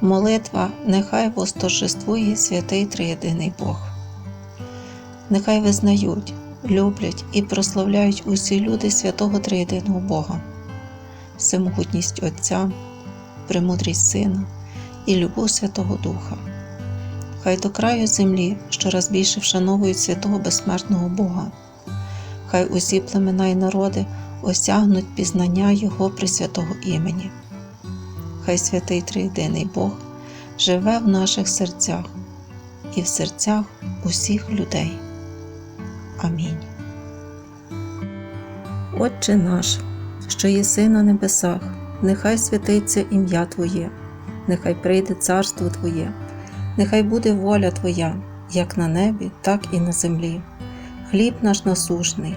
Молитва нехай восторжествує святий Триєдиний Бог. Нехай визнають, люблять і прославляють усі люди святого Триєдиного Бога, всемогутність Отця, премудрість Сина і любов Святого Духа. Хай до краю землі щораз більше вшановують святого безсмертного Бога. Хай усі племена й народи осягнуть пізнання Його пресвятого імені. Хай святий Триєдиний Бог живе в наших серцях і в серцях усіх людей. Амінь. Отче наш, що єси на небесах, нехай святиться ім'я Твоє, нехай прийде царство Твоє, нехай буде воля Твоя, як на небі, так і на землі. Хліб наш насушний,